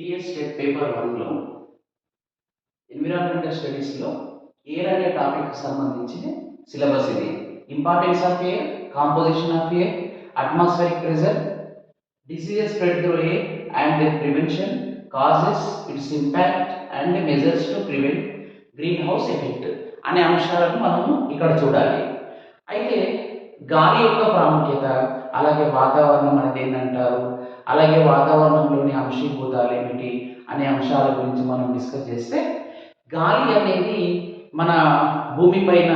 TS state paper వన్లో environmental స్టడీస్లో air అనే టాపిక్ సంబంధించిన సిలబస్ ఇది. Importance of air composition of air atmospheric pressure diseases spread through air and then prevention causes its impact and measures to prevent greenhouse effect అనే అంశాలను మనము ఇక్కడ చూడాలి. అయితే గాలి యొక్క ప్రాముఖ్యత అలాగే వాతావరణం అనేది ఏంటంటారు అలాగే వాతావరణంలోని అంశీభూతాలు ఏమిటి? అనే అంశాల గురించి మనం డిస్కస్ చేస్తే గాలి అనేది మన భూమి పైన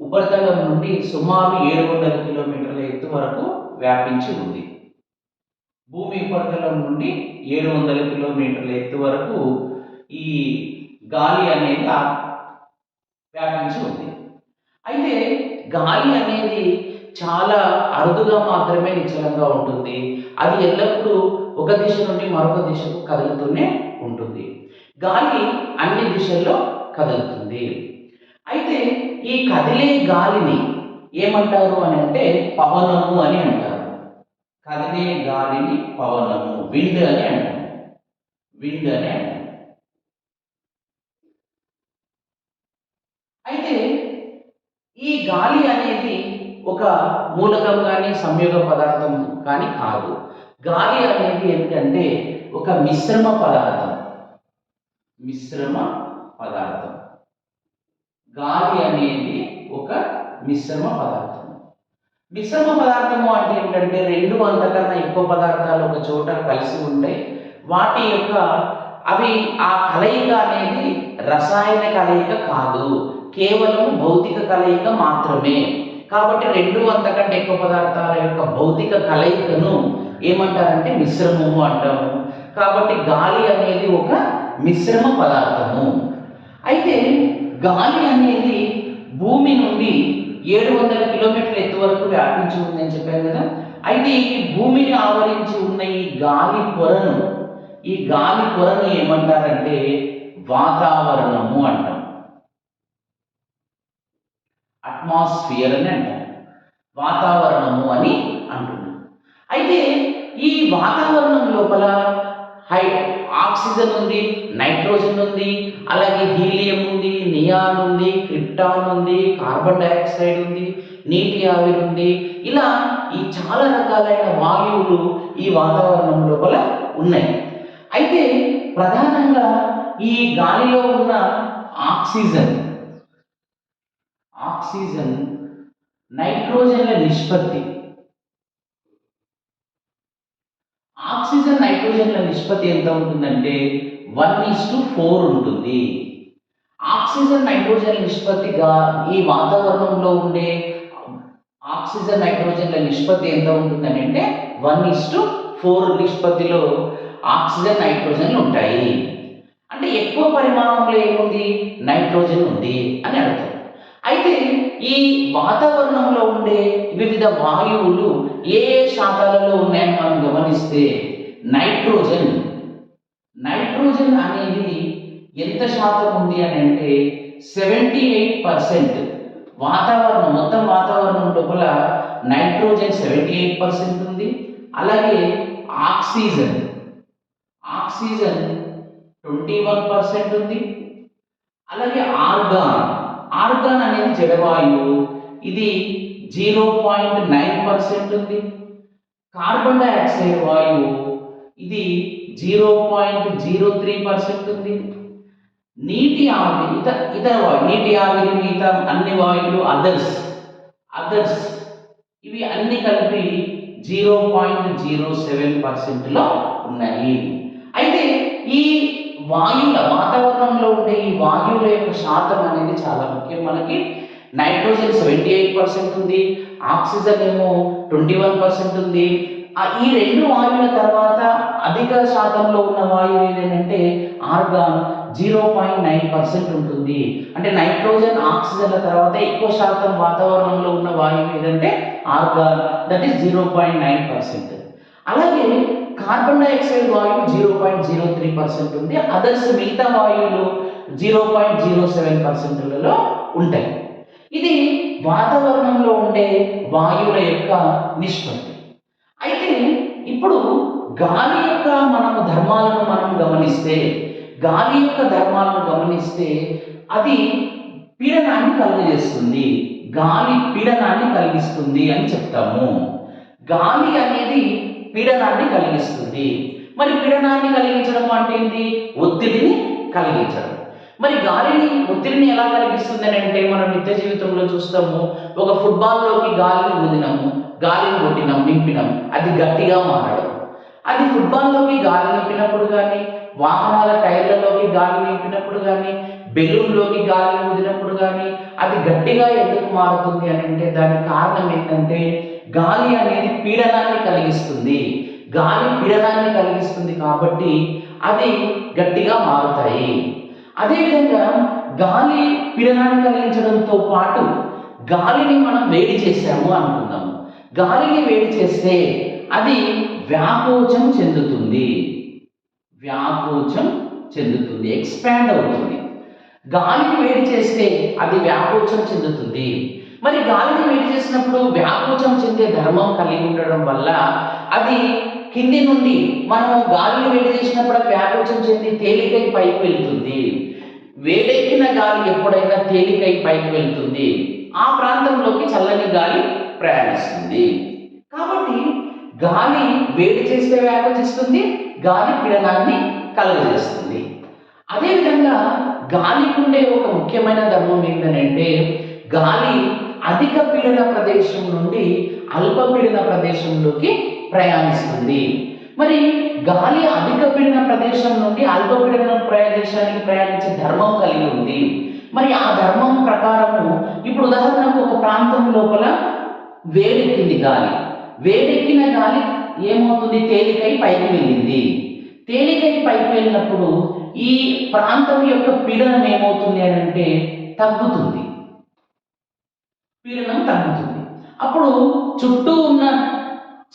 ఉపరితలం నుండి సుమారు ఏడు వందల కిలోమీటర్ల ఎత్తు వరకు వ్యాపించి ఉంది. భూమి ఉపరితలం నుండి ఏడు వందల కిలోమీటర్ల ఎత్తు వరకు ఈ గాలి అనేది వ్యాపించి ఉంది. అయితే గాలి అనేది చాలా అరుదుగా మాత్రమే నిశ్చలంగా ఉంటుంది. అది ఎల్లప్పుడూ ఒక దిశ నుండి మరొక దిశకు కదులుతూనే ఉంటుంది. గాలి అన్ని దిశల్లో కదులుతుంది. అయితే ఈ కదిలే గాలిని ఏమంటారు అని అంటే పవనము అని అంటారు. కదిలే గాలిని పవనము విండ్ అని అంటారు. విండ్ అని అంటారు. అయితే ఈ గాలి అనేది ఒక మూలకం కానీ సంయోగ పదార్థం కానీ కాదు. గాలి అనేది ఏంటంటే ఒక మిశ్రమ పదార్థం. మిశ్రమ పదార్థం. గాలి అనేది ఒక మిశ్రమ పదార్థం. మిశ్రమ పదార్థము అంటే ఏంటంటే రెండు అంతకన్నా ఎక్కువ పదార్థాలు ఒక చోట కలిసి ఉంటాయి. వాటి యొక్క అవి ఆ కలయిక అనేది రసాయన కలయిక కాదు. కేవలం భౌతిక కలయిక మాత్రమే. కాబట్టి రెండు అంతకంటే ఎక్కువ పదార్థాల యొక్క భౌతిక కలయికను ఏమంటారంటే మిశ్రమము అంటాము కాబట్టి గాలి అనేది ఒక మిశ్రమ పదార్థము. అయితే గాలి అనేది భూమి నుండి ఏడు వందల కిలోమీటర్ల ఎత్తు వరకు వ్యాపించి ఉందని చెప్పాను కదా. అయితే ఈ భూమిని ఆవరించి ఉన్న ఈ గాలి పొరను ఈ గాలి పొరను ఏమంటారంటే వాతావరణం అంటాం అట్మాస్ఫియర్ అని అంటారు. వాతావరణము అని అంటున్నాం అయితే ఈ వాతావరణం లోపల హై ఆక్సిజన్ ఉంది నైట్రోజన్ ఉంది అలాగే హీలియం ఉంది నియాన్ ఉంది క్రిప్టాన్ ఉంది కార్బన్ డైఆక్సైడ్ ఉంది నీటి ఆవిరి ఉంది. ఇలా ఈ చాలా రకాలైన వాయువులు ఈ వాతావరణం లోపల ఉన్నాయి. అయితే ప్రధానంగా ఈ గాలిలో ఉన్న ఆక్సిజన్ ఆక్సిజన్ నైట్రోజన్ల నిష్పత్తి. ఆక్సిజన్ నైట్రోజన్ల నిష్పత్తి ఎంత ఉంటుందంటే వన్ ఈస్ టు ఫోర్ ఉంటుంది. ఆక్సిజన్ నైట్రోజన్ నిష్పత్తిగా ఈ వాతావరణంలో ఉండే ఆక్సిజన్ నైట్రోజన్ల నిష్పత్తి ఎంత ఉంటుందని అంటే వన్ ఈస్ టు ఫోర్ నిష్పత్తిలో ఆక్సిజన్ నైట్రోజన్లు ఉంటాయి. అంటే ఎక్కువ పరిమాణంలో ఏముంది? నైట్రోజన్ ఉంది అని అర్థం. అయితే ఈ వాతావరణంలో ఉండే వివిధ వాయువులు ఏ ఏ శాతాలలో ఉన్నాయని మనం గమనిస్తే నైట్రోజన్. నైట్రోజన్ అనేది ఎంత శాతం ఉంది అని అంటే సెవెంటీ ఎయిట్ పర్సెంట్. వాతావరణం మొత్తం వాతావరణం లోపల నైట్రోజన్ సెవెంటీ ఎయిట్ పర్సెంట్ ఉంది. అలాగే oxygen. Oxygen twenty one percent ఉంది. అలాగే ఆర్గాన్. ఆర్గాన్ అనేది జడవాయువు ఇది జీరో పాయింట్ నైన్ పర్సెంట్ ఉంది. కార్బన్ డైఆక్సైడ్ వాయువు. ఇది zero point zero three percent ఉంది. నీటి ఆవిరి ఇతర ఇతర వాయు నీటి ఆవిరి మిగతా అన్ని వాయువులు అదర్స్ అదర్స్ ఇవి అన్ని కలిపి జీరో పాయింట్ జీరో సెవెన్ పర్సెంట్లో ఉన్నాయి. అయితే ఈ వాయువుల వాతావరణ వాయువుల యొక్క శాతం అనేది చాలా ముఖ్యం. మనకి నైట్రోజన్ సెవెంటీ ఎయిట్ పర్సెంట్ ఉంది ఆక్సిజన్ ఏమో ట్వంటీ వన్ పర్సెంట్ ఉంది. ఈ రెండు వాయువుల తర్వాత అధిక శాతంలో ఉన్న వాయువు ఏదేంటంటే argon zero point nine percent ఉంటుంది. అంటే నైట్రోజన్ ఆక్సిజన్ల తర్వాత ఎక్కువ శాతం వాతావరణంలో ఉన్న వాయువు ఏదంటే argon that is zero point nine percent. అలాగే కార్బన్ డైఆక్సైడ్ వాయువు zero point zero three percent ఉంది. అదర్స్ మిగతా వాయువులు జీరో పాయింట్ జీరో సెవెన్ పర్సెంట్లలో ఉంటాయి. ఇది వాతావరణంలో ఉండే వాయువుల యొక్క నిష్పత్తి. అయితే ఇప్పుడు గాలి యొక్క మనము ధర్మాలను మనం గమనిస్తే గాలి యొక్క ధర్మాలను గమనిస్తే అది పీడనాన్ని కలుగజేస్తుంది. గాలి పీడనాన్ని కలిగిస్తుంది అని చెప్తాము. గాలి అనేది పీడనాన్ని కలిగిస్తుంది. మరి పీడనాన్ని కలిగించడం అంటే ఏంటి? ఒత్తిడిని కలిగించడం. మరి గాలిని ఒత్తిడిని ఎలా కలిగిస్తుందని అని అంటే మనం నిత్య జీవితంలో చూస్తాము ఒక ఫుట్బాల్లోకి గాలిని ఊదినాము గాలిని కొట్టినాం నింపినాం అది గట్టిగా మారడం. అది ఫుట్బాల్లోకి గాలి నింపినప్పుడు కానీ వాహనాల టైర్లలోకి గాలి నింపినప్పుడు కానీ బెలూన్లోకి గాలి ఊదినప్పుడు కానీ అది గట్టిగా ఎందుకు మారుతుంది అని అంటే దానికి కారణం ఏంటంటే గాలి అనేది పీడనాన్ని కలిగిస్తుంది. గాలి పీడనాన్ని కలిగిస్తుంది కాబట్టి అది గట్టిగా మారుతాయి. అదేవిధంగా గాలి పీడనాన్ని కలిగించడంతో పాటు గాలిని మనం వేడి చేసాము అనుకుందాము గాలిని వేడి చేస్తే అది వ్యాకోచం చెందుతుంది. వ్యాకోచం చెందుతుంది. ఎక్స్పాండ్ అవుతుంది. గాలిని వేడి చేస్తే అది వ్యాకోచం చెందుతుంది. మరి గాలిని వేడి చేసినప్పుడు వ్యాకోచం చెందే ధర్మం కలిగి ఉండడం వల్ల అది కింది నుండి మనము గాలిని వేడి చేసినప్పుడు వ్యాకోచం చెంది తేలికై పైకి వెళ్తుంది. వేడెక్కిన గాలి ఎప్పుడైనా తేలికై పైకి వెళ్తుంది. ఆ ప్రాంతంలోకి చల్లని గాలి ప్రయాణిస్తుంది. కాబట్టి గాలి వేడి చేస్తే వ్యాపించిస్తుంది గాలి పీడనాన్ని కలుగజేస్తుంది. అదేవిధంగా గాలికి ఉండే ఒక ముఖ్యమైన ధర్మం ఏంటంటే గాలి అధిక పీడన ప్రదేశం నుండి అల్ప పీడన ప్రదేశంలోకి ప్రయాణిస్తుంది. మరి గాలి అధిక పీడన ప్రదేశం నుండి అల్ప పీడన ప్రదేశానికి ప్రయాణించే ధర్మం కలిగి ఉంది. మరి ఆ ధర్మం ప్రకారము ఇప్పుడు ఉదాహరణకు ఒక ప్రాంతం లోపల వేడెక్కింది గాలి. వేడెక్కిన గాలి ఏమవుతుంది? తేలికై పైకి వెళ్ళింది. తేలికై పైకి వెళ్ళినప్పుడు ఈ ప్రాంతం యొక్క పీడనం ఏమవుతుంది అని అంటే తగ్గుతుంది. పీడనం తగ్గుతుంది. అప్పుడు చుట్టూ ఉన్న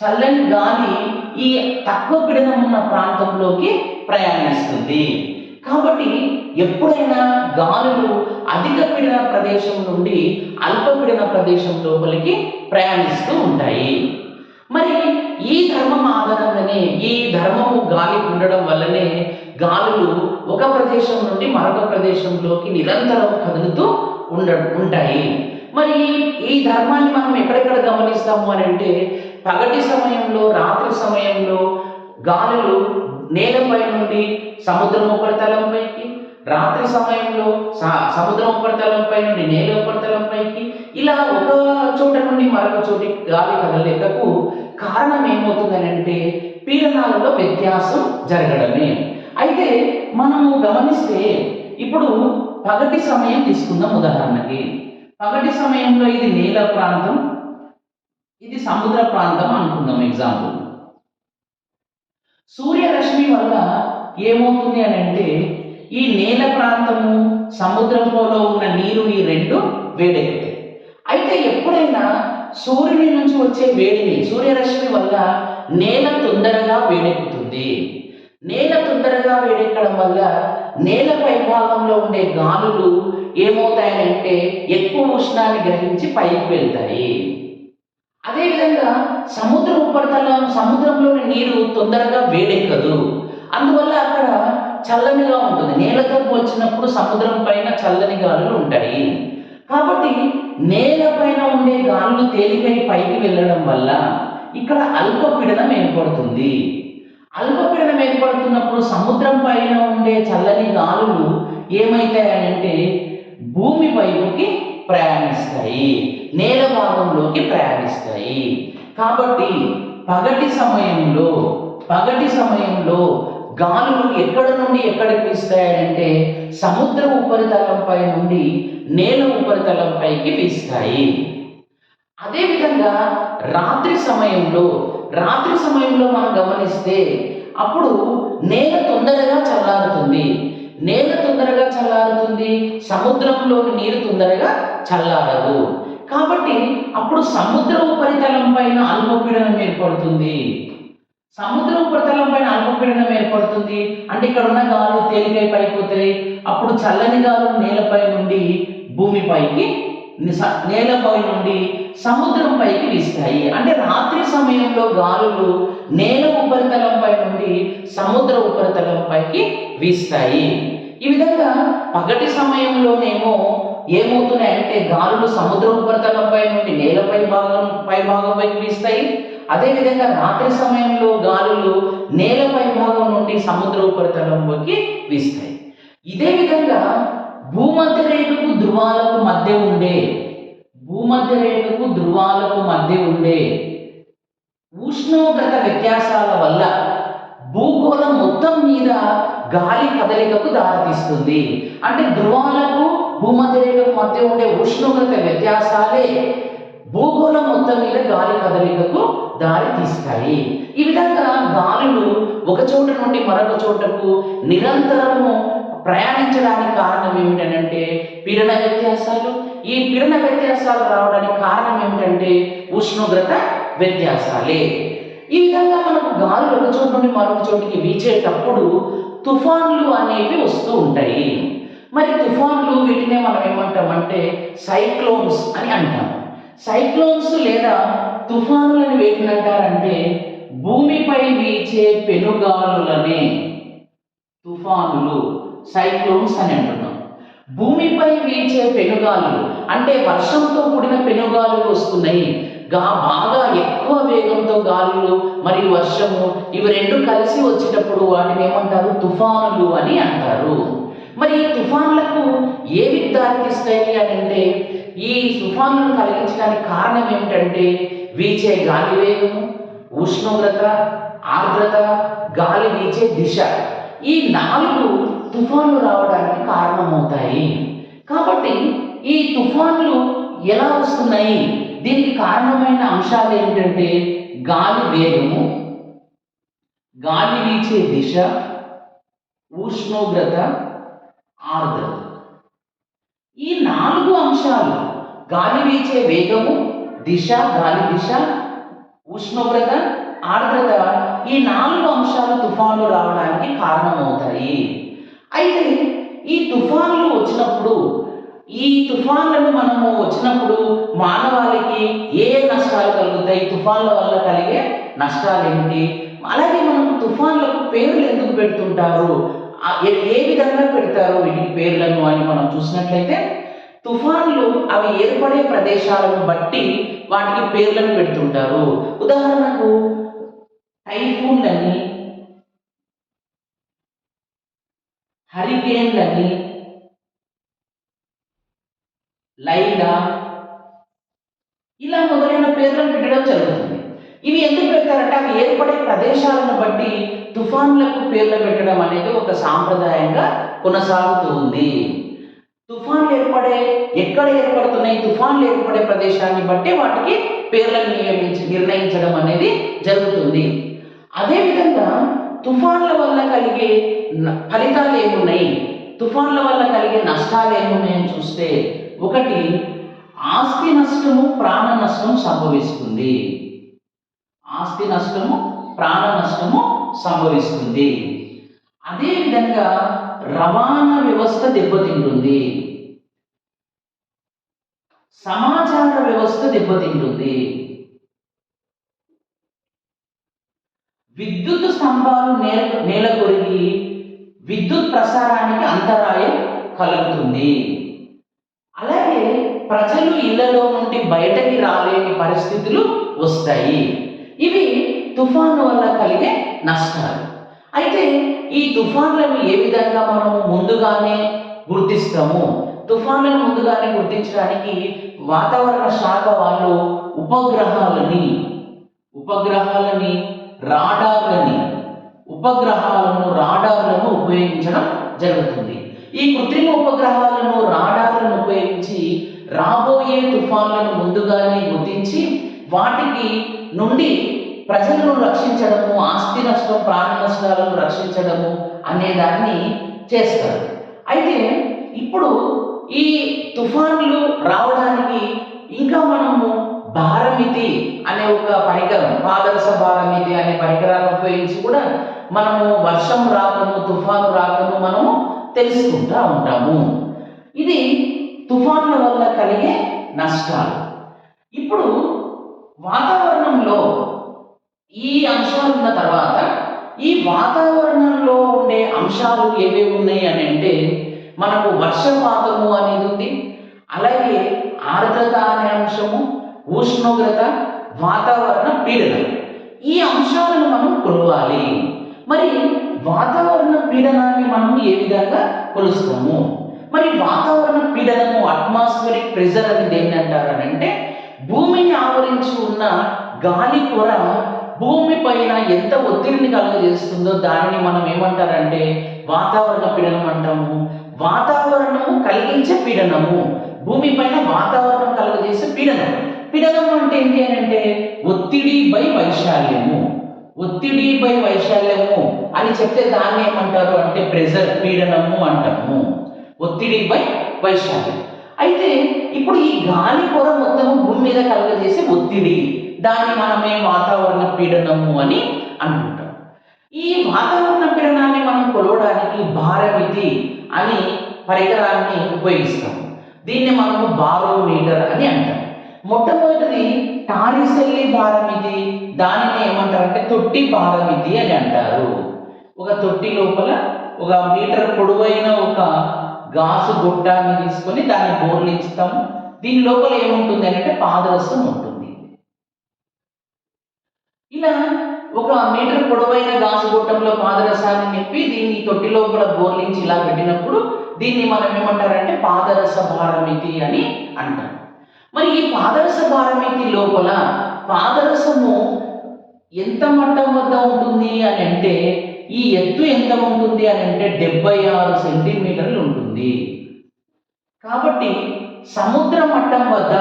చల్లని గాలి ఈ తక్కువ పీడనం ఉన్న ప్రాంతంలోకి ప్రయాణిస్తుంది. కాబట్టి ఎప్పుడైనా గాలులు అధిక పీడన ప్రదేశం నుండి అల్ప పీడన ప్రదేశం లోపలికి ప్రయాణిస్తూ ఉంటాయి. మరి ఈ ధర్మం ఆధారంగానే ఈ ధర్మము గాలి ఉండడం వల్లనే గాలులు ఒక ప్రదేశం నుండి మరొక ప్రదేశంలోకి నిరంతరం కదులుతూ ఉండ ఉంటాయి. మరి ఈ ధర్మాన్ని మనం ఎక్కడెక్కడ గమనిస్తాము అని అంటే పగటి సమయంలో రాత్రి సమయంలో గాలులు నేలపై నుండి సముద్రం ఉపరితలంపైకి రాత్రి సమయంలో స- సముద్రం ఉపరితలంపై నుండి నేల ఉపరితలంపైకి ఇలా ఒక చోట నుండి మరొక చోటి గాలి కదలికకు కారణం ఏమవుతుందని అంటే పీడనాలలో వ్యత్యాసం జరగడమే. అయితే మనము గమనిస్తే ఇప్పుడు పగటి సమయం తీసుకుందాం ఉదాహరణకి. పగటి సమయంలో ఇది నేల ప్రాంతం ఇది సముద్ర ప్రాంతం అనుకుందాం ఎగ్జాంపుల్ సూర్యరశ్మి వల్ల ఏమవుతుంది అని అంటే ఈ నేల ప్రాంతము సముద్రంలో ఉన్న నీరు ఈ రెండు వేడెక్కుతాయి. అయితే ఎప్పుడైనా సూర్యుని నుంచి వచ్చే వేడిని సూర్యరశ్మి వల్ల నేల తొందరగా వేడెక్కుతుంది. నేల తొందరగా వేడెక్కడం వల్ల నేల పైభాగంలో ఉండే గాలులు ఏమవుతాయంటే ఎక్కువ ఉష్ణాన్ని గ్రహించి పైకి వెళ్తాయి. అదేవిధంగా సముద్ర ఉపరితలం సముద్రంలోని నీరు తొందరగా వేడెక్కదు. అందువల్ల అక్కడ చల్లనిగా ఉంటుంది. నేలతో పోల్చినప్పుడు సముద్రం పైన చల్లని గాలులు ఉంటాయి. కాబట్టి నేల పైన ఉండే గాలులు తేలికై పైకి వెళ్ళడం వల్ల ఇక్కడ అల్పపీడనం ఏర్పడుతుంది. అల్పపీడనం ఏర్పడుతున్నప్పుడు సముద్రం పైన ఉండే చల్లని గాలులు ఏమైతాయనంటే భూమి వైపుకి ప్రయాణిస్తాయి. నేల భాగంలోకి ప్రయాణిస్తాయి. కాబట్టి పగటి సమయంలో పగటి సమయంలో గాలులు ఎక్కడ నుండి ఎక్కడికి వీస్తాయంటే సముద్ర ఉపరితలంపై నుండి నేల ఉపరితలంపైకి వీస్తాయి. అదేవిధంగా రాత్రి సమయంలో రాత్రి సమయంలో మనం గమనిస్తే అప్పుడు నేల తొందరగా చల్లారుతుంది. నేల తొందరగా చల్లారుతుంది సముద్రంలోని నీరు తొందరగా చల్లారదు. కాబట్టి అప్పుడు సముద్ర ఉపరితలం పైన అల్పపీడనం ఏర్పడుతుంది. సముద్ర ఉపరితలం పైన అల్పపీడనం ఏర్పడుతుంది. అంటే ఇక్కడ ఉన్న గాలు తేలికై పైపోతాయి అప్పుడు చల్లని గాలు నేలపై నుండి భూమిపైకి నేలపై నుండి సముద్రం పైకి వీస్తాయి. అంటే రాత్రి సమయంలో గాలులు నేల ఉపరితలంపై నుండి సముద్ర ఉపరితలంపైకి వీస్తాయి. ఈ విధంగా పగటి సమయంలోనేమో ఏమవుతున్నాయంటే గాలులు సముద్ర ఉపరితలంపై నుండి నేలపై భాగం పై భాగంపైకి వీస్తాయి. అదేవిధంగా రాత్రి సమయంలో గాలులు నేలపై భాగం నుండి సముద్ర ఉపరితలంలోకి వీస్తాయి. ఇదే విధంగా భూమధ్య రేఖకు ధృవాలకు మధ్య ఉండే భూమధ్య రేఖకు ధృవాలకు మధ్య ఉండే ఉష్ణోగ్రత వ్యత్యాసాల వల్ల భూగోళం మొత్తం మీద గాలి కదలికకు దారితీస్తుంది. అంటే ధృవాలకు భూమధ్య రేఖకు మధ్య ఉండే ఉష్ణోగ్రత వ్యత్యాసాలే భూగోళం మొత్తం మీద గాలి కదలికకు దారి తీస్తాయి ఈ విధంగా గాలులు ఒక చోట నుండి మరొక చోటకు నిరంతరము ప్రయాణించడానికి కారణం ఏమిటంటే పీడన వ్యత్యాసాలు. ఈ పీడన వ్యత్యాసాలు రావడానికి కారణం ఏమిటంటే ఉష్ణోగ్రత వ్యత్యాసాలే. ఈ విధంగా మనకు గాలులు ఒక చోటు నుండి మరొక చోటికి వీచేటప్పుడు తుఫాన్లు అనేవి వస్తూ ఉంటాయి. మరి తుఫాన్లు వీటినే మనం ఏమంటామంటే సైక్లోన్స్ అని అంటాం. సైక్లోన్స్ లేదా తుఫానులను వేటిని అంటారంటే భూమిపై వీచే పెనుగాలులనే తుఫానులు. సైక్లోన్స్ అని అంటున్నాం. భూమిపై వీచే పెనుగాలులు అంటే వర్షంతో కూడిన పెనుగాలులు వస్తున్నాయి. గా బాగా ఎక్కువ వేగంతో గాలులు మరియు వర్షము ఇవి రెండు కలిసి వచ్చేటప్పుడు వాటిని ఏమంటారు? తుఫానులు అని అంటారు. మరి ఈ తుఫాన్లకు ఏవి దారితీస్తాయి అని అంటే ఈ తుఫాన్లను కలిగించడానికి కారణం ఏమిటంటే వీచే గాలి వేగము ఉష్ణోగ్రత ఆర్ద్రత గాలి వీచే దిశ. ఈ నాలుగు తుఫాన్లు రావడానికి కారణమవుతాయి. కాబట్టి ఈ తుఫాన్లు ఎలా వస్తున్నాయి? దీనికి కారణమైన అంశాలు ఏమిటంటే గాలి వేగము గాలి వీచే దిశ ఉష్ణోగ్రత ఆర్ద్రత. ఈ నాలుగు అంశాలు గాలి వీచే వేగము దిశ గాలి దిశ ఉష్ణోగ్రత ఆర్ద్రత ఈ నాలుగు అంశాలు తుఫాన్లు రావడానికి కారణమవుతాయి. అయితే ఈ తుఫాన్లు వచ్చినప్పుడు ఈ తుఫాన్లను మనము వచ్చినప్పుడు మానవాళికి ఏ ఏ నష్టాలు కలుగుతాయి? తుఫాన్ల వల్ల కలిగే నష్టాలు ఏమిటి అలాగే మనం తుఫాన్లకు పేర్లు ఎందుకు పెడుతుంటారు? ఏ- ఏ విధంగా పెడతారు వీటికి పేర్లను అని మనం చూసినట్లయితే తుఫాన్లు అవి ఏర్పడే ప్రదేశాలను బట్టి వాటికి పేర్లను పెడుతుంటారు. ఉదాహరణకు టైఫూన్లని హరికేన్లని లైలా ఇలా మొదలైన పేర్లను పెట్టడం జరుగుతుంది. ఇవి ఎందుకు పెడతారంటే అవి ఏర్పడే ప్రదేశాలను బట్టి తుఫాన్లకు పేర్లు పెట్టడం అనేది ఒక సాంప్రదాయంగా కొనసాగుతూ ఉంది. తుఫాన్లు ఏర్పడే ఎక్కడ ఏర్పడుతున్నాయి తుఫాన్లు ఏర్పడే ప్రదేశాన్ని బట్టి వాటికి పేర్లను నియమించి నిర్ణయించడం అనేది జరుగుతుంది. అదేవిధంగా తుఫాన్ల వల్ల కలిగే ఫలితాలు ఏమున్నాయి తుఫాన్ల వల్ల కలిగే నష్టాలు ఏమున్నాయని చూస్తే ఒకటి ఆస్తి నష్టము ప్రాణ నష్టం సంభవిస్తుంది. ఆస్తి నష్టము ప్రాణ నష్టము సంభవిస్తుంది. అదేవిధంగా రవాణా వ్యవస్థ దెబ్బతింటుంది. సమాచార వ్యవస్థ దెబ్బతింటుంది. విద్యుత్ స్తంభాలు నేల నేల కొరిగి విద్యుత్ ప్రసారానికి అంతరాయం కలుగుతుంది. అలాగే ప్రజలు ఇళ్ళలో నుండి బయటకి రాలేని పరిస్థితులు వస్తాయి. ఇవి తుఫాను వల్ల కలిగే నష్టాలు. అయితే ఈ తుఫాన్లను ఏ విధంగా మనం ముందుగానే గుర్తిస్తాము? తుఫాన్లను ముందుగానే గుర్తించడానికి వాతావరణ శాఖ వాళ్ళు ఉపగ్రహాలని ఉపగ్రహాలని రాడార్లని ఉపగ్రహాలను రాడార్లను ఉపయోగించడం జరుగుతుంది. ఈ కృత్రిమ ఉపగ్రహాలను రాడార్లను ఉపయోగించి రాబోయే తుఫాన్లను ముందుగానే గుర్తించి వాటికి నుండి ప్రజలను రక్షించడము ఆస్తి నష్టం ప్రాణ నష్టాలను రక్షించడము అనేదాన్ని చేస్తారు. అయితే ఇప్పుడు ఈ తుఫాన్లు రావడానికి ఇంకా మనము భారమితి అనే ఒక పరికరం పాదర్శ భారమితి అనే పరికరాన్ని ఉపయోగించి కూడా మనము వర్షం రాకను తుఫాను రాకను మనము తెలుసుకుంటా ఉంటాము. ఇది తుఫాన్ల వల్ల కలిగే నష్టాలు. ఇప్పుడు వాతావరణంలో ఈ అంశాలు ఉన్న తర్వాత ఈ వాతావరణంలో ఉండే అంశాలు ఏవేవి ఉన్నాయి అని అంటే మనకు వర్షపాతము అనేది ఉంది అలాగే ఆర్ద్రత అనే అంశము ఉష్ణోగ్రత వాతావరణ పీడనం. ఈ అంశాలను మనం కొలవాలి. మరి వాతావరణ పీడనాన్ని మనం ఏ విధంగా కొలుస్తాము? మరి వాతావరణ పీడనము అట్మాస్ఫిరిక్ ప్రెజర్ అని దేన్ని అంటారనంటే భూమిని ఆవరించి ఉన్న గాలి పొర భూమి పైన ఎంత ఒత్తిడిని కలుగజేస్తుందో దానిని మనం ఏమంటారంటే వాతావరణ పీడనం అంటాము. వాతావరణము కలిగించే పీడనము. భూమి పైన వాతావరణం కలుగజేసే పీడనం. పీడనం అంటే ఏంటి అని అంటే ఒత్తిడి బై వైశాల్యము. ఒత్తిడి బై వైశాల్యము అని చెప్తే దాన్ని ఏమంటారు అంటే ప్రెజర్ పీడనము అంటాము. ఒత్తిడి బై వైశాల్యం. అయితే ఇప్పుడు ఈ గాలి పొర మొత్తం భూమి మీద కలుగజేసే ఒత్తిడి దాన్ని మనమే వాతావరణ పీడనము అని అనుకుంటాం ఈ వాతావరణ పీడనాన్ని మనం కొలవడానికి భారమితి అని పరికరాన్ని ఉపయోగిస్తాం. దీన్ని మనము బారోమీటర్ అని అంటాం. మొట్టమొదటిది టారిసెల్లి ఇది. దానిని ఏమంటారంటే తొట్టి భారమితి అని అంటారు. ఒక తొట్టి లోపల ఒక మీటర్ పొడవైన ఒక గాసు గుడ్డాన్ని తీసుకొని దాన్ని బోర్లించుతాము. దీని లోపల ఏముంటుంది అంటే పాదరసం ఉంటుంది. ఇలా ఒక మీటర్ పొడవైన గాసు గొట్టంలో పాదరసాన్ని నింపి దీన్ని తొట్టి లోపల బోర్లించి ఇలా పెట్టినప్పుడు దీన్ని మనం ఏమంటారంటే పాదరస భారమితి అని అంటాం మరి ఈ పాదరస భారమితి లోపల? పాదరసము ఎంత మట్టం వద్ద ఉంటుంది అని అంటే ఈ ఎత్తు ఎంత ఉంటుంది అని అంటే డెబ్బై ఆరు సెంటీమీటర్లు ఉంటుంది. కాబట్టి సముద్ర మట్టం వద్ద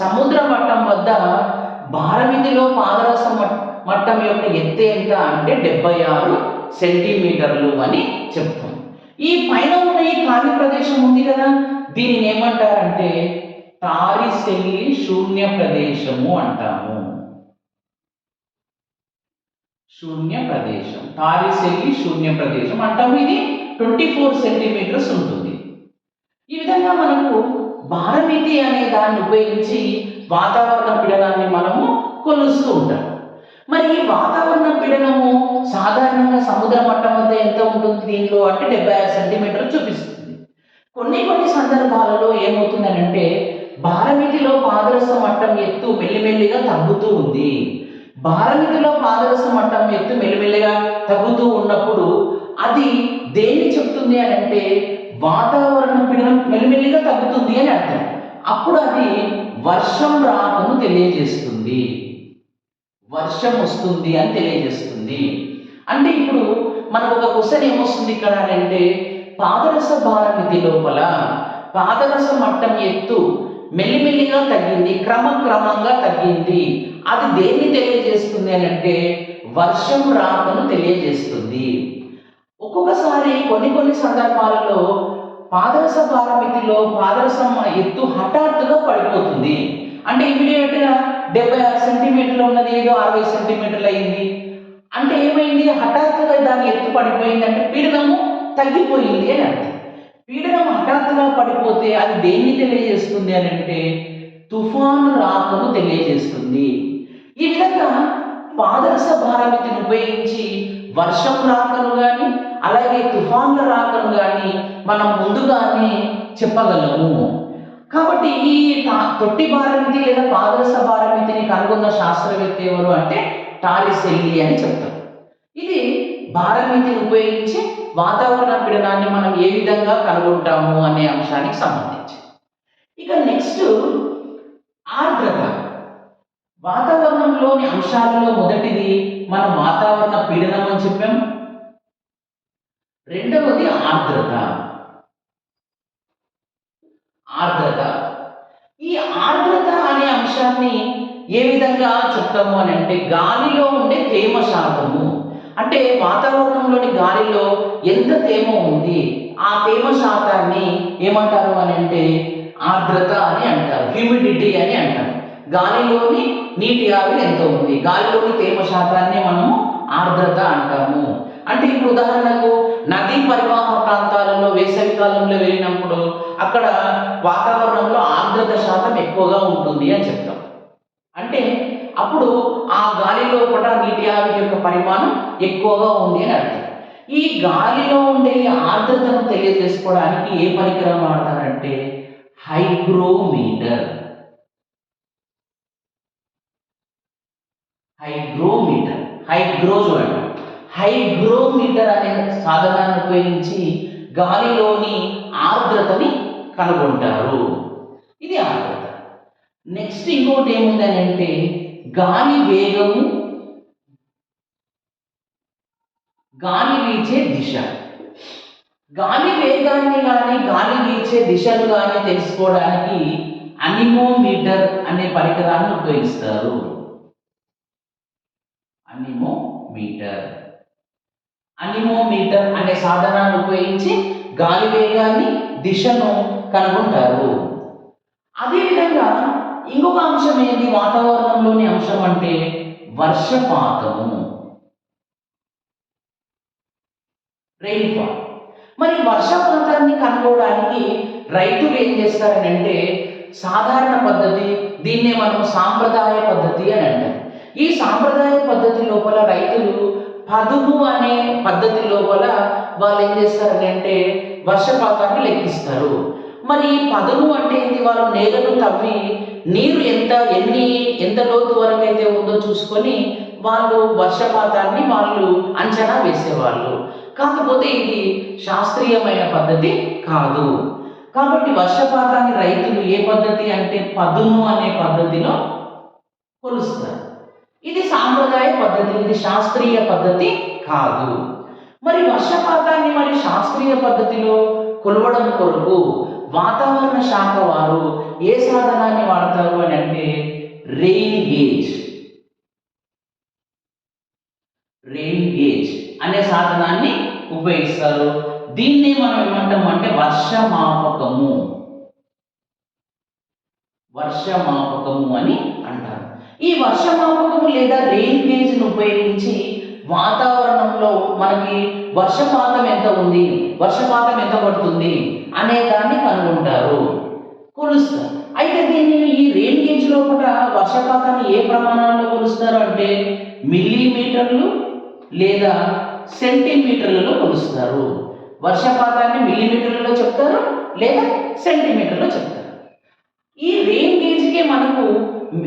సముద్ర మట్టం వద్ద భారమితిలో పాదరస మట్టం యొక్క ఎత్తు ఎంత అంటే డెబ్బై ఆరు సెంటీమీటర్లు అని చెప్తాం. ఈ పైన ఉన్న ఈ ఖాళీ ప్రదేశం ఉంది కదా దీనిని ఏమంటారంటే చెల్లి శూన్య ప్రదేశము అంటాము. శూన్య ప్రదేశం. తారిశెల్లి శూన్య ప్రదేశం అంటాము. ఇది ట్వంటీ ఫోర్ సెంటీమీటర్స్ ఉంటుంది. ఈ విధంగా మనకు భారమితి అనే దాన్ని ఉపయోగించి వాతావరణ పీడనాన్ని మనము కొలుస్తూ ఉంటాం. మరి ఈ వాతావరణ పీడనము సాధారణంగా సముద్ర మట్టం వద్ద ఎంత ఉంటుంది? దీనిలో అంటే డెబ్బై ఆరు సెంటీమీటర్లు చూపిస్తుంది. కొన్ని కొన్ని సందర్భాలలో ఏమవుతుందని అంటే భారమితిలో పాదరస మట్టం ఎత్తు మెల్లిమెల్లిగా తగ్గుతూ ఉంది. భారమితిలో పాదరస మట్టం ఎత్తు మెల్లిమెల్లిగా తగ్గుతూ ఉన్నప్పుడు అది దేన్ని చెప్తుంది అని అంటే వాతావరణ పీడనం మెల్లిమెల్లిగా తగ్గుతుంది అని అర్థం. అప్పుడు అది వర్షం రాకను తెలియజేస్తుంది. వర్షం వస్తుంది అని తెలియజేస్తుంది. అంటే ఇప్పుడు మనకు ఒక క్వశ్చన్ ఏమొస్తుంది ఇక్కడ అని అంటే పాదరస భారమితి లోపల పాదరస మట్టం ఎత్తు మెల్లిమెల్లిగా తగ్గింది క్రమక్రమంగా తగ్గింది. అది దేన్ని తెలియజేస్తుంది అని అంటే వర్షం రాకను తెలియజేస్తుంది. ఒక్కొక్కసారి కొన్ని కొన్ని సందర్భాలలో పాదరస పారమితిలో పాదరసం ఎత్తు హఠాత్తుగా పడిపోతుంది. అంటే ఇమీడియట్గా డెబ్బై ఆరు సెంటీమీటర్లు ఉన్నది ఏదో అరవై సెంటీమీటర్లు అయింది. అంటే ఏమైంది? హఠాత్తుగా దాని ఎత్తు పడిపోయింది అంటే పీడనము తగ్గిపోయింది అని అర్థం. పీడనం హఠాత్తుగా పడిపోతే అది దేన్ని తెలియజేస్తుంది అని అంటే తుఫాను రాకను తెలియజేస్తుంది. ఈ విధంగా పాదరస భారమితిని ఉపయోగించి వర్షం రాకను కానీ అలాగే తుఫాన్ల రాకను కానీ మనం ముందుగానే చెప్పగలము. కాబట్టి ఈ తా- తొట్టి భారమితి లేదా పాదరస భారమితిని కనుగొన్న శాస్త్రవేత్త ఎవరు అంటే టారిసెల్లి అని చెప్తారు. ఇది భారమితిని ఉపయోగించి వాతావరణ పీడనాన్ని మనం ఏ విధంగా కనుగొంటాము అనే అంశానికి సంబంధించి. ఇక నెక్స్ట్ ఆర్ద్రత. వాతావరణంలోని అంశాలలో మొదటిది మనం వాతావరణ పీడనం అని చెప్పాం. రెండవది ఆర్ద్రత. ఆర్ద్రత. ఈ ఆర్ద్రత అనే అంశాన్ని ఏ విధంగా చెప్తాము అని అంటే గాలిలో ఉండే తేమ అంటే వాతావరణంలోని గాలిలో ఎంత తేమ ఉంది? ఆ తేమ శాతాన్ని ఏమంటారు అని అంటే ఆర్ద్రత అని అంటారు హ్యూమిడిటీ అని అంటారు. గాలిలోని నీటి ఆవిరి ఎంత ఉంది? గాలిలోని తేమ శాతాన్ని మనము ఆర్ద్రత అంటాము. అంటే ఇప్పుడు ఉదాహరణకు నదీ పరివాహ ప్రాంతాలలో వేసవి కాలంలో వెళ్ళినప్పుడు అక్కడ వాతావరణంలో ఆర్ద్రత శాతం ఎక్కువగా ఉంటుంది అని చెప్తాం. అంటే అప్పుడు ఆ గాలిలో కూడా నీటి ఆవిరి యొక్క పరిమాణం ఎక్కువగా ఉంది అని అర్థం. ఈ గాలిలో ఉండే ఆర్ద్రతను తెలియజేసుకోవడానికి ఏ పరికరం వాడతారంటే హైగ్రోమీటర్. హైగ్రోమీటర్. హైగ్రో చూడండి. హైగ్రోమీటర్ అనే సాధనాన్ని ఉపయోగించి గాలిలోని ఆర్ద్రతని కనుగొంటారు. ఇది ఆర్ద్రత. నెక్స్ట్ ఇంకోటి ఏముందని అంటే గాలి వేగము గాలి వీచే దిశ. గాలి వేగాన్ని కానీ గాలి వీచే దిశను కానీ తెలుసుకోవడానికి అనిమోమీటర్ అనే పరికరాన్ని ఉపయోగిస్తారు. అనిమోమీటర్. అనిమోమీటర్ అనే సాధనాన్ని ఉపయోగించి గాలి వేగాన్ని దిశను కనుగొంటారు. అదేవిధంగా ఇంకొక అంశం ఏంటి? వాతావరణంలోని అంశం అంటే వర్షపాతము. రెయిన్ఫాల్ మరి వర్షపాతాన్ని కనుగొనడానికి రైతులు ఏం చేస్తారనంటే సాధారణ పద్ధతి దీన్నే మనం సాంప్రదాయ పద్ధతి అని అంటాం ఈ సాంప్రదాయ పద్ధతి లోపల రైతులు పదును అనే పద్ధతి లోపల వాళ్ళు ఏం చేస్తారనంటే వర్షపాతాన్ని లెక్కిస్తారు. మరి పదము అంటే ఏంది? వాళ్ళు నేలను తవ్వి నీరు ఎంత ఎన్ని ఎంత లోతు వరకు అయితే ఉందో చూసుకొని వాళ్ళు వర్షపాతాన్ని వాళ్ళు అంచనా వేసేవాళ్ళు. కాకపోతే ఇది శాస్త్రీయమైన పద్ధతి కాదు. కాబట్టి వర్షపాతాన్ని రైతులు ఏ పద్ధతి అంటే పదును అనే పద్ధతిలో కొలుస్తారు. ఇది సాంప్రదాయ పద్ధతి ఇది శాస్త్రీయ పద్ధతి కాదు. మరి వర్షపాతాన్ని మరి శాస్త్రీయ పద్ధతిలో కొలవడం కొరకు వాతావరణ శాఖ వారు ఏ సాధనాన్ని వాడతారు అని అంటే రెయిన్ గేజ్. రెయిన్ గేజ్ అనే సాధనాన్ని ఉపయోగిస్తారు. దీన్ని మనం ఏమంటాం అంటే వర్షమాపకము. వర్షమాపకము అని అంటారు. ఈ వర్షమాపకము లేదా రెయిన్ గేజ్ను ఉపయోగించి వాతావరణంలో మనకి వర్షపాతం ఎంత ఉంది? వర్షపాతం ఎంత పడుతుంది? అనే దాన్ని కనుగొంటారు కొలుస్తారు. అయితే దీన్ని ఈ రెయిన్ గేజ్ లోపల వర్షపాతాన్ని ఏ ప్రమాణాల్లో కొలుస్తారు అంటే మిల్లీమీటర్లు లేదా సెంటీమీటర్లలో కొలుస్తారు. వర్షపాతాన్ని మిల్లీమీటర్లలో చెప్తారు లేదా సెంటీమీటర్లో చెప్తారు. ఈ రెయిన్ గేజ్కే మనకు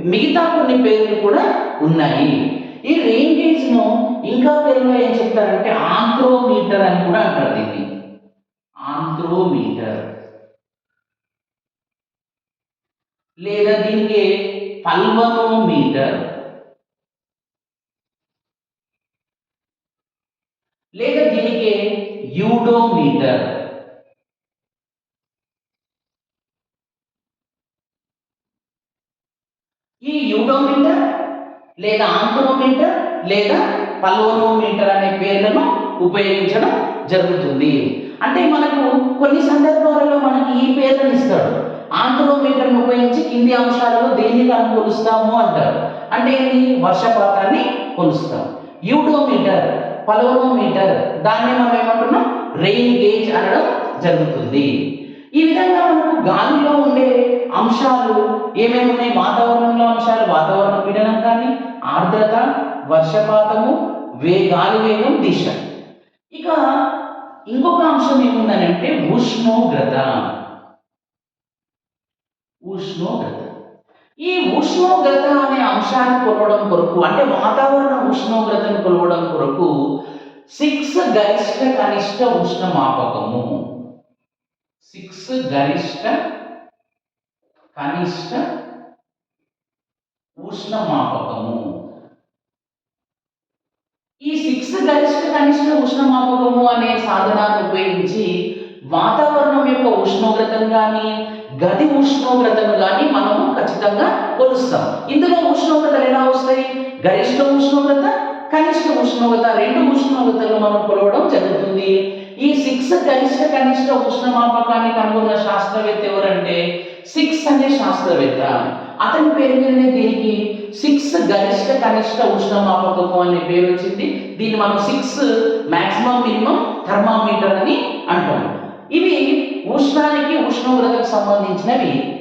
మిగతా కొన్ని పేర్లు కూడా ఉన్నాయి. ఈ రేంజెస్ను ఇంకా తెలుగులో ఏం చెప్తారంటే ఆంథ్రోమీటర్ అని కూడా అంటారు దీన్ని. ఆంథ్రోమీటర్ లేదా దీనికి పల్వనోమీటర్ లేదా దీనికి యూడోమీటర్. ఈ యూడోమీటర్ లేదా మీటర్ లేదా పల్వనోమీటర్ అనే పేర్లను ఉపయోగించడం జరుగుతుంది. అంటే మనకు కొన్ని సందర్భాలలో మనకి ఈ పేర్లను ఇస్తాడు. ఆంటోమీటర్ని ఉపయోగించి కింది అంశాలలో దేన్ని కనుక కొలుస్తాము అంటారు అంటే ఇది వర్షపాతాన్ని కొలుస్తాం. యూడోమీటర్ పలోనోమీటర్ దాన్ని మనం ఏమంటున్నాం? రెయిన్ గేజ్ అనడం జరుగుతుంది. ఈ విధంగా మనకు గాలిలో ఉండే అంశాలు ఏమేమి ఉన్నాయి? వాతావరణంలో అంశాలు వాతావరణ పీడనం కానీ ఆర్ద్రత వర్షపాతము వే గాలి వేగం దిశ. ఇక ఇంకొక అంశం ఏముందనంటే ఉష్ణోగ్రత. ఉష్ణోగ్రత. ఈ ఉష్ణోగ్రత అనే అంశాన్ని కొలవడం కొరకు అంటే వాతావరణ ఉష్ణోగ్రతను కొలవడం కొరకు సిక్స్ గరిష్ట కనిష్ట ఉష్ణమాపకము. సిక్స్ గరిష్ట కనిష్ట ఉష్ణమాపకము. ఈ సిక్స్ గరిష్ట కనిష్ట ఉష్ణమాపకము అనే సాధనాన్ని ఉపయోగించి వాతావరణం యొక్క ఉష్ణోగ్రతను కానీ గది ఉష్ణోగ్రతను కానీ మనము ఖచ్చితంగా కొలుస్తాం. ఇందులో ఉష్ణోగ్రతలు ఎలా వస్తాయి? గరిష్ట ఉష్ణోగ్రత కనిష్ట ఉష్ణోగ్రత. రెండు ఉష్ణోగ్రతలు మనం కొలవడం జరుగుతుంది. ఈ సిక్స్ గరిష్ట కనిష్ట ఉష్ణమాపకాన్ని కనుగొన్న శాస్త్రవేత్త ఎవరంటే సిక్స్ అనే శాస్త్రవేత్త. అతని పేరు మీదనే దీనికి? సిక్స్ గరిష్ట కనిష్ట ఉష్ణమాపకము అనే పేరు వచ్చింది. దీన్ని మనం సిక్స్ మాక్సిమం మినిమం థర్మామీటర్ అని అంటాం. ఇవి ఉష్ణానికి ఉష్ణోగ్రతకు సంబంధించినవి.